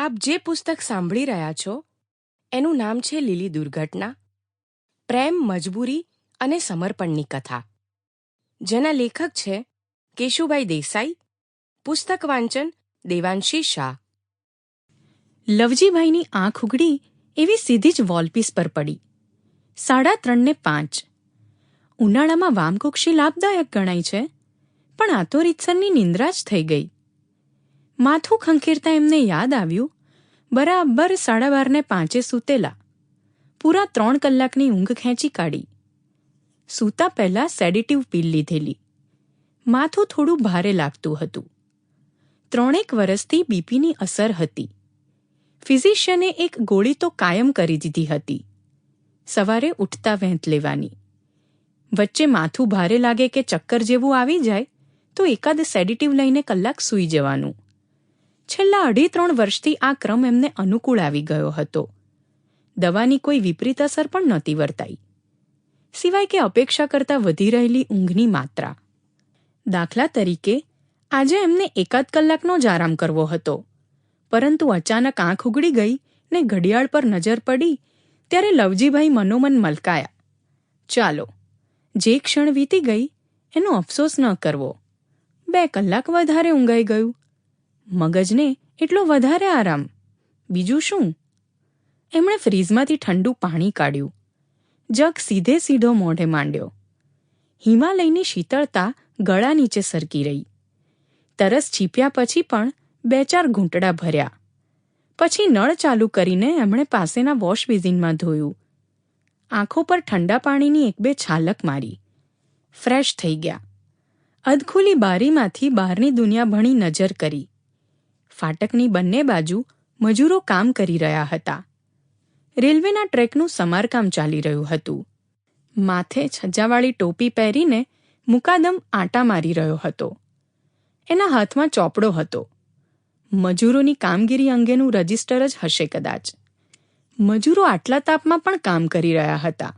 આપ જે પુસ્તક સાંભળી રહ્યા છો, એનું નામ છે લીલી દુર્ઘટના, પ્રેમ, મજબૂરી અને સમર્પણની કથા. જેના લેખક છે કેશુભાઈ દેસાઈ, પુસ્તક વાંચન દેવાંશી શાહ. લવજીભાઈની આંખ ઉગડી એવી સીધી જ વોલપીસ પર પડી. સાડા ત્રણને પાંચ. ઉનાળામાં વામકુક્ષી લાભદાયક ગણાય છે, પણ આ તો રીતસરની નિંદ્રા જ થઈ ગઈ. માથું ખંખેરતા એમને યાદ આવ્યું. બરાબર સાડા બારને પાંચે સૂતેલા. પૂરા ત્રણ કલાકની ઊંઘ ખેંચી કાઢી. સૂતા પહેલા સેડિટિવ પીલ લીધેલી. માથું થોડું ભારે લાગતું હતું. ત્રણેક વર્ષથી બીપીની અસર હતી. ફિઝિશિયને એક ગોળી તો કાયમ કરી દીધી હતી. સવારે ઉઠતા વહેંત લેવાની. વચ્ચે માથું ભારે લાગે કે ચક્કર જેવું આવી જાય, તો એકાદ સેડિટિવ લઈને કલાક સૂઈ જવાનું. છેલ્લા અઢી ત્રણ વર્ષથી આ ક્રમ એમને અનુકૂળ આવી ગયો હતો. દવાની કોઈ વિપરીત અસર પણ નહોતી વર્તાઈ. સિવાય કે અપેક્ષા કરતાં વધી રહેલી ઊંઘની માત્રા. દાખલા તરીકે, આજે એમને એકાદ કલાકનો જ આરામ કરવો હતો. પરંતુ અચાનક આંખ ઉગડી ગઈ ને ઘડિયાળ પર નજર પડી, ત્યારે લવજીભાઈ મનોમન મલકાયા. ચાલો, જે ક્ષણ વીતી ગઈ, એનો અફસોસ ન કરવો. બે કલાક વધારે ઊંઘાઈ ગયું. મગજને એટલો વધારે આરામ. બીજું શું? એમણે ફ્રીઝમાંથી ઠંડુ પાણી કાઢ્યું. જગ સીધે સીધો મોઢે માંડ્યો. હિમાલયની શીતળતા ગળા નીચે સરકી રહી. તરસ છીપ્યા પછી પણ બે ચાર ઘૂંટડા ભર્યા. પછી નળ ચાલુ કરીને એમણે પાસેના વોશ બેઝિનમાં ધોયું. આંખો પર ઠંડા પાણીની એક બે છાલક મારી. ફ્રેશ થઈ ગયા. અધખુલી બારીમાંથી બહારની દુનિયા ભણી નજર કરી. ફાટકની બંને બાજુ મજૂરો કામ કરી રહ્યા હતા. રેલવેના ટ્રેકનું સમારકામ ચાલી રહ્યું હતું. માથે છજ્જાવાળી ટોપી પહેરીને મુકાદમ આંટા મારી રહ્યો હતો. એના હાથમાં ચોપડો હતો. મજૂરોની કામગીરી અંગેનું રજિસ્ટર જ હશે કદાચ. મજૂરો આટલા તાપમાં પણ કામ કરી રહ્યા હતા.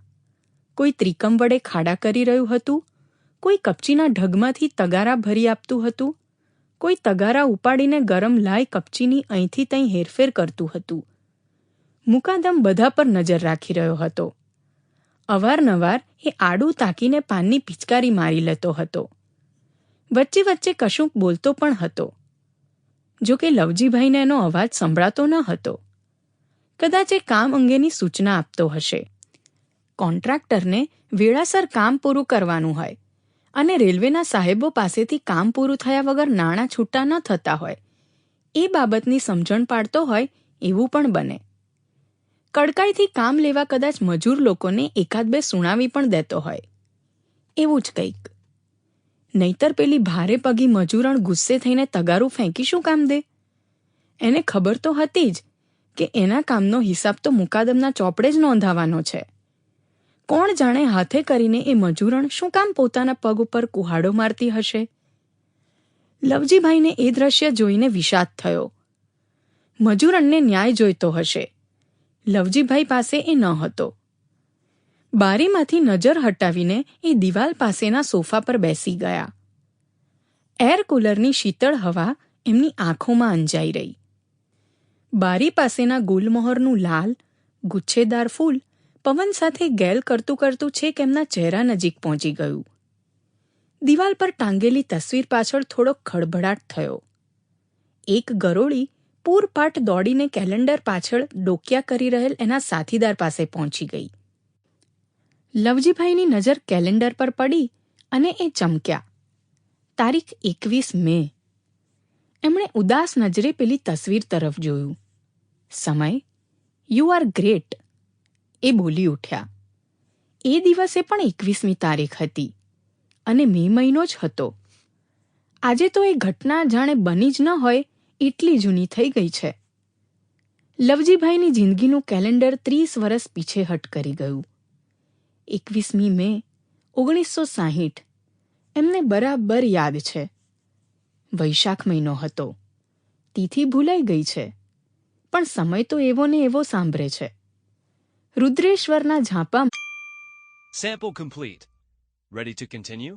કોઈ ત્રિકમ વડે ખાડા કરી રહ્યું હતું, કોઈ કપચીના ઢગમાંથી તગારા ભરી આપતું હતું કોઈ તગારા ઉપાડીને ગરમ લાય કપચીની અહીંથી તહીં હેરફેર કરતું હતું. મુકાદમ બધા પર નજર રાખી રહ્યો હતો. અવારનવાર એ આડું તાકીને પાનની પિચકારી મારી લેતો હતો. વચ્ચે વચ્ચે કશુંક બોલતો પણ હતો. જો કે લવજીભાઈને એનો અવાજ સંભળાતો ન હતો. કદાચ એ કામ અંગેની સૂચના આપતો હશે. કોન્ટ્રાક્ટરને વેળાસર કામ પૂરું કરવાનું હોય. અને રેલવેના સાહેબો પાસેથી કામ પૂરું થયા વગર નાણાં છૂટા ન થતા હોય. એ બાબતની સમજણ પાડતો હોય એવું પણ બને. કડકાઈથી કામ લેવા કદાચ મજૂર લોકોને એકાદ બે સુણાવી પણ દેતો હોય. એવું જ કંઈક. નહીતર પેલી ભારે પગી મજૂરણ ગુસ્સે થઈને તગારું ફેંકી શું કામ દે? એને ખબર તો હતી જ કે એના કામનો હિસાબ તો મુકાદમના ચોપડે જ નોંધાવાનો છે. કોણ જાણે હાથે કરીને એ મજૂરણ શું કામ પોતાના પગ ઉપર કુહાડો મારતી હશે? લવજીભાઈને એ દ્રશ્ય જોઈને વિષાદ થયો. મજૂરણને ન્યાય જોઈતો હશે. લવજીભાઈ પાસે એ ન હતો. બારીમાંથી નજર હટાવીને એ દિવાલ પાસેના સોફા પર બેસી ગયા. એર કુલરની શીતળ હવા એમની આંખોમાં અંજાઈ રહી. બારી પાસેના ગુલમોહરનું લાલ, ગુચ્છેદાર ફૂલ પવન સાથે ગેલ કરતું કરતું છેક એમના ચહેરા નજીક પહોંચી ગયું. દિવાલ પર ટાંગેલી તસવીર પાછળ થોડો ખળભળાટ થયો. એક ગરોળી પૂરપાટ દોડીને કેલેન્ડર પાછળ ડોકિયા કરી રહેલ એના સાથીદાર પાસે પહોંચી ગઈ. લવજીભાઈની નજર કેલેન્ડર પર પડી અને એ ચમક્યા. તારીખ એકવીસ મે. એમણે ઉદાસ નજરે પેલી તસવીર તરફ જોયું. સમય યુ આર ગ્રેટ. એ બોલી ઉઠ્યા. એ દિવસે પણ એકવીસમી તારીખ હતી અને મે મહિનો જ હતો. આજે તો એ ઘટના જાણે બની જ ન હોય એટલી જૂની થઈ ગઈ છે. લવજીભાઈની જિંદગીનું કેલેન્ડર ત્રીસ વર્ષ પીછેહટ કરી ગયું. એકવીસમી મે ઓગણીસો સાહીઠ. એમને બરાબર યાદ છે. વૈશાખ મહિનો હતો. તિથિ ભૂલાઈ ગઈ છે. પણ સમય તો એવો ને એવો સાંભળે છે. રુદ્રેશ્વરના Jhampa Sample complete. Ready to continue?